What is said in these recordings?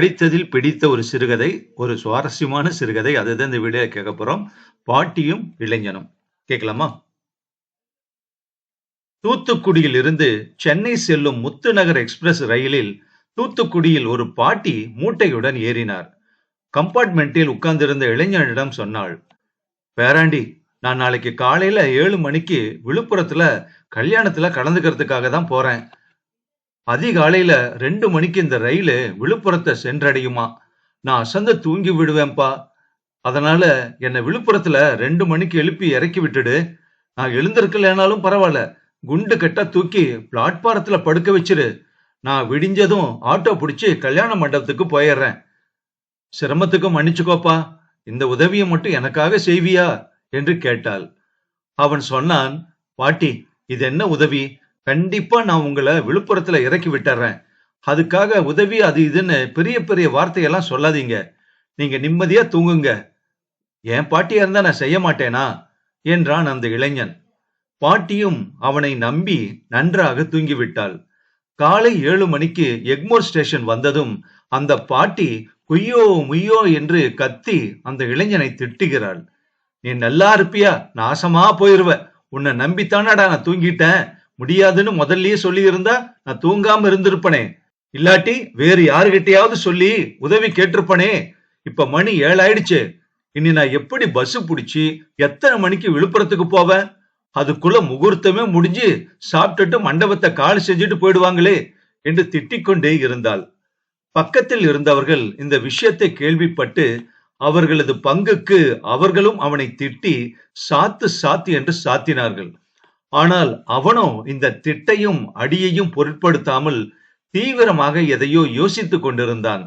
படித்ததில் பிடித்த ஒரு சிறுகதை, ஒரு சுவாரஸ்யமான சிறுகதை. அதுதான் இந்த வீடியோ கேட்க போறோம். பாட்டியும் இளைஞனும். கேட்கலாமா? தூத்துக்குடியில் இருந்து சென்னை செல்லும் முத்துநகர் எக்ஸ்பிரஸ் ரயிலில் தூத்துக்குடியில் ஒரு பாட்டி மூட்டையுடன் ஏறினார். கம்பார்ட்மெண்டில் உட்கார்ந்திருந்த இளைஞனிடம் சொன்னாள். பேராண்டி, நான் நாளைக்கு காலையில ஏழு மணிக்கு விழுப்புரத்துல கல்யாணத்துல கலந்துக்கிறதுக்காக தான் போறேன். அதிகாலையில ரெண்டு மணிக்கு இந்த ரயிலு விழுப்புரத்தை சென்றடையுமா? நான் அசந்து தூங்கி விடுவேன்பா. அதனால என்னை விழுப்புரத்துல ரெண்டு மணிக்கு எழுப்பி இறக்கி விட்டுடு. நான் எழுந்திருக்கலனாலும் பரவாயில்ல. குண்டு கட்டா தூக்கி பிளாட்பாரத்துல படுக்க வச்சிரு. நான் விடிஞ்சதும் ஆட்டோ பிடிச்சி கல்யாண மண்டபத்துக்கு போயிடுறேன். சிரமத்துக்கு மன்னிச்சுக்கோப்பா. இந்த உதவியை மட்டும் எனக்காக செய்வியா? என்று கேட்டாள். அவன் சொன்னான், பாட்டி, இது என்ன உதவி? கண்டிப்பா நான் உங்களை விழுப்புரத்துல இறக்கி விட்டுறேன். அதுக்காக உதவி அது இதுன்னு பெரிய பெரிய வார்த்தையெல்லாம் சொல்லாதீங்க. நீங்க நிம்மதியா தூங்குங்க. என் பாட்டியா இருந்தா நான் செய்ய மாட்டேனா? என்றான் அந்த இளைஞன். பாட்டியும் அவனை நம்பி நன்றாக தூங்கிவிட்டாள். காலை ஏழு மணிக்கு எக்மோர் ஸ்டேஷன் வந்ததும் அந்த பாட்டி குய்யோ முய்யோ என்று கத்தி அந்த இளைஞனை திட்டுகிறாள். நீ நல்லா இருப்பியா? நாசமா போயிருவ. உன்னை நம்பித்தானடா நான் தூங்கிட்டேன். முடியாதுன்னு முதல்லயே சொல்லி இருந்தா நான் தூங்காம இருந்திருப்பனே. இல்லாட்டி வேறு யாருகிட்டயாவது சொல்லி உதவி கேட்டிருப்பனே. இப்ப மணி ஏழாயிடுச்சு. இனி நான் எப்படி பஸ் புடிச்சு எத்தனை மணிக்கு விழுப்புரத்துக்கு போவேன்? அதுக்குள்ள முகூர்த்தமே முடிஞ்சு சாப்பிட்டுட்டு மண்டபத்தை கால் செஞ்சுட்டு போயிடுவாங்களே என்று திட்டிக்கொண்டே இருந்தாள். பக்கத்தில் இருந்தவர்கள் இந்த விஷயத்தை கேள்விப்பட்டு அவர்களது பங்குக்கு அவர்களும் அவனை திட்டி சாத்து சாத்து என்று சாத்தினார்கள். ஆனால் அவனோ இந்த திட்டையும் அடியையும் பொருட்படுத்தாமல் தீவிரமாக எதையோ யோசித்துக் கொண்டிருந்தான்.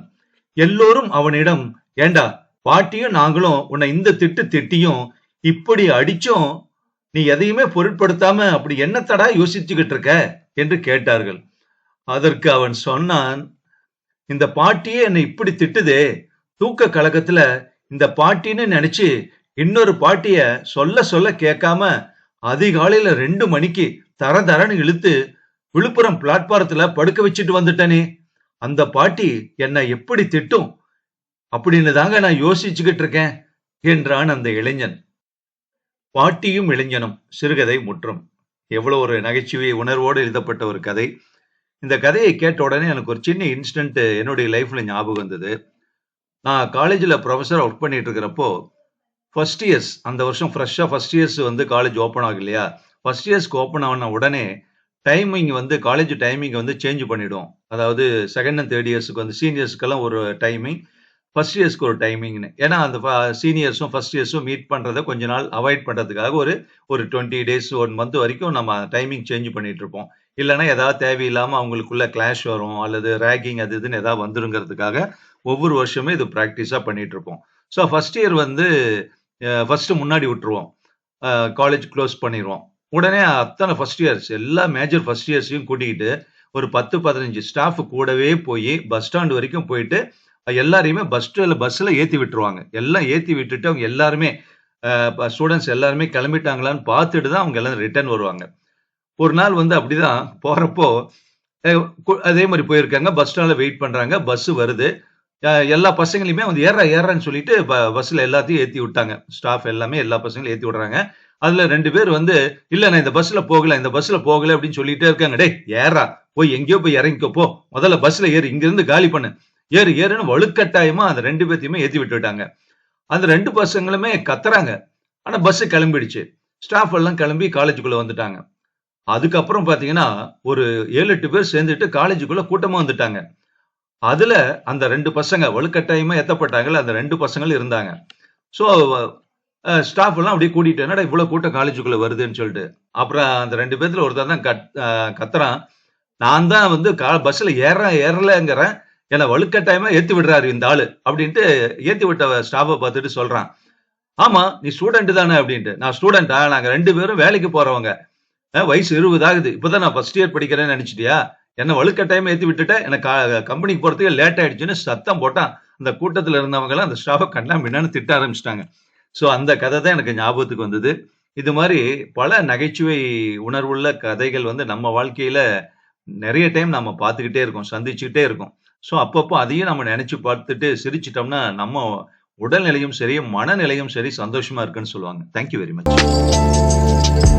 எல்லோரும் அவனிடம் ஏண்டா பாட்டியும் நாங்களும் உன்னை இந்த திட்டு திட்டியும் இப்படி அடிச்சும் நீ எதையுமே பொருட்படுத்தாம அப்படி என்னத்தடா யோசிச்சுக்கிட்டு இருக்க என்று கேட்டார்கள். அதற்கு அவன் சொன்னான், இந்த பாட்டியே என்னை இப்படி திட்டுதே. தூக்க கழகத்துல இந்த பாட்டின்னு நினைச்சு இன்னொரு பாட்டிய சொல்ல சொல்ல கேட்காம அதிகாலையில ரெண்டு மணிக்கு தர தரன்னு இழுத்து விழுப்புரம் பிளாட்பாரத்துல படுக்க வச்சுட்டு வந்துட்டனே. அந்த பாட்டி என்னை எப்படி திட்டும்? அப்படின்னு தாங்க நான் யோசிச்சுக்கிட்டு இருக்கேன் என்றான் அந்த இளைஞன். பாட்டியும் இளைஞனும் சிறுகதை முற்றும். எவ்வளவு ஒரு நகைச்சுவை உணர்வோடு எழுதப்பட்ட ஒரு கதை. இந்த கதையை கேட்ட உடனே எனக்கு ஒரு சின்ன இன்சிடென்ட் என்னுடைய லைஃப்ல ஞாபகம் வந்தது. நான் காலேஜ்ல ப்ரொஃபஸரா ஒர்க் பண்ணிட்டு இருக்கிறப்போ ஃபர்ஸ்ட் இயர்ஸ் அந்த வருஷம் ஃப்ரெஷ்ஷாக ஃபர்ஸ்ட் இயர்ஸ் வந்து காலேஜ் ஓப்பன் ஆகும் இல்லையா? ஃபர்ஸ்ட் இயர்ஸ்க்கு ஓப்பன் ஆன உடனே டைமிங் வந்து காலேஜ் டைமிங் வந்து சேஞ்ச் பண்ணிவிடும் அதாவது செகண்ட் அண்ட் தேர்ட் இயர்ஸ்க்கு வந்து சீனியர்ஸ்க்கெல்லாம் ஒரு டைமிங். ஃபர்ஸ்ட் இயர்ஸ்க்கு ஒரு டைமிங்னு. ஏன்னா அந்த ஃப சீனியர்ஸும் ஃபர்ஸ்ட் இயர்ஸும் மீட் பண்ணுறத கொஞ்ச நாள் அவாய்ட் பண்ணுறதுக்காக ஒரு ஒரு 20 டேஸ் ஒன் மந்த் வரைக்கும் நம்ம டைமிங் சேஞ்ச் பண்ணிட்டு இருப்போம். இல்லன்னா ஏதாவது தேவையில்லாமல் அவங்களுக்குள்ள கிளாஷ் வரும் அல்லது ரேகிங் அது இதுன்னு ஏதாவது வந்துருங்கிறதுக்காக ஒவ்வொரு வருஷமும் இது ப்ராக்டிஸாக பண்ணிட்டு இருப்போம். ஸோ ஃபர்ஸ்ட் இயர் வந்து ஃபர்ஸ்ட் முன்னாடி விட்டுருவோம். காலேஜ் க்ளோஸ் பண்ணிடுவோம் உடனே அத்தனை ஃபர்ஸ்ட் இயர்ஸ் எல்லா மேஜர் ஃபர்ஸ்ட் இயர்ஸையும் கூட்டிக்கிட்டு ஒரு 10, 15 ஸ்டாஃப் கூடவே போய் பஸ் ஸ்டாண்ட் வரைக்கும் போயிட்டு எல்லாரையுமே பஸ் ஸ்டாண்ட்ல பஸ்ஸில் ஏற்றி விட்டுருவாங்க. எல்லாம் ஏற்றி விட்டுட்டு அவங்க எல்லாருமே ஸ்டூடெண்ட்ஸ் எல்லாருமே கிளம்பிட்டாங்களான்னு பார்த்துட்டு தான் அவங்க எல்லாம் ரிட்டர்ன் வருவாங்க. ஒரு நாள் வந்து அப்படிதான் போகிறப்போ அதே மாதிரி போயிருக்காங்க. பஸ் ஸ்டாண்டில் வெயிட் பண்ணுறாங்க பஸ்ஸு வருது. எல்லா பசங்களையுமே வந்து ஏற ஏறன்னு சொல்லிட்டு பஸ்ல எல்லாத்தையும் ஏத்தி விட்டாங்க. ஸ்டாஃப் எல்லாமே எல்லா பசங்களையும் ஏத்தி விடுறாங்க. அதுல ரெண்டு பேர் வந்து இல்ல நான் இந்த பஸ்ல போகல, இந்த பஸ்ல போகல அப்படின்னு சொல்லிட்டே இருக்காங்க. டேய் ஏறா போய் எங்கேயோ போய் இறங்கிக்கோ போ. முதல்ல பஸ்ல ஏறு. இங்க இருந்து காலி பண்ணு. ஏறு ஏறுன்னு வலுக்கட்டாயமா அந்த ரெண்டு பேர்த்தையுமே ஏத்தி விட்டுட்டாங்க. அந்த ரெண்டு பசங்களுமே கத்துறாங்க. ஆனா பஸ் கிளம்பிடுச்சு. ஸ்டாஃப் எல்லாம் கிளம்பி காலேஜுக்குள்ள வந்துட்டாங்க. அதுக்கப்புறம் பார்த்தீங்கன்னா, ஒரு 7, 8 பேர் சேர்ந்துட்டு காலேஜுக்குள்ள கூட்டமா வந்துட்டாங்க. அதுல அந்த ரெண்டு பசங்க வலுக்கட்டாயமா எத்தப்பட்டாங்கல்ல அந்த ரெண்டு பசங்களும் இருந்தாங்க. ஸோ ஸ்டாஃப் எல்லாம் அப்படியே கூட்டிட்டு என்னடா இவ்வளவு கூட்டம் காலேஜுக்குள்ள வருதுன்னு சொல்லிட்டு. அப்புறம் அந்த ரெண்டு பேர்த்துல ஒருத்தர் தான் கத் கத்துறான். நான் தான் வந்து கா பஸ்ல ஏறுறேன் ஏறலங்கிறேன். என்னை வலுக்கட்டாயமா ஏத்தி விடுறாரு இந்த ஆளு. அப்படின்ட்டு ஏத்தி விட்ட ஸ்டாஃபை பார்த்துட்டு சொல்றான். ஆமா நீ ஸ்டூடெண்ட் தானே அப்படின்ட்டு. நான் ஸ்டூடெண்டா நாங்க ரெண்டு பேரும் வேலைக்கு போறவங்க. வயசு 20 ஆகுது. இப்பதான் நான் ஃபர்ஸ்ட் இயர் படிக்கிறேன்னு நினைச்சிட்டியா என்னை வலுக்கட்டாயமா ஏற்றி விட்டுட்ட. எனக்கு க கம்பெனிக்கு போகிறதுக்கு லேட் ஆயிடுச்சுன்னு சத்தம் போட்டான். அந்த கூட்டத்தில் இருந்தவங்கள்லாம் அந்த ஸ்டாஃபை கண்ணா மின்னான்னு திட்ட ஆரம்பிச்சிட்டாங்க ஸோ அந்த கதை தான் எனக்கு ஞாபகத்துக்கு வந்தது. இது மாதிரி பல நகைச்சுவை உணர்வுள்ள கதைகள் வந்து நம்ம வாழ்க்கையில நிறைய டைம் நம்ம பார்த்துக்கிட்டே இருக்கோம். சந்திச்சுக்கிட்டே இருக்கோம். ஸோ அப்பப்போ அதையும் நம்ம நினைச்சு பார்த்துட்டு சிரிச்சிட்டோம்னா, நம்ம உடல்நிலையும் சரி, மனநிலையும் சரி சந்தோஷமா இருக்குன்னு சொல்லுவாங்க. Thank you very much.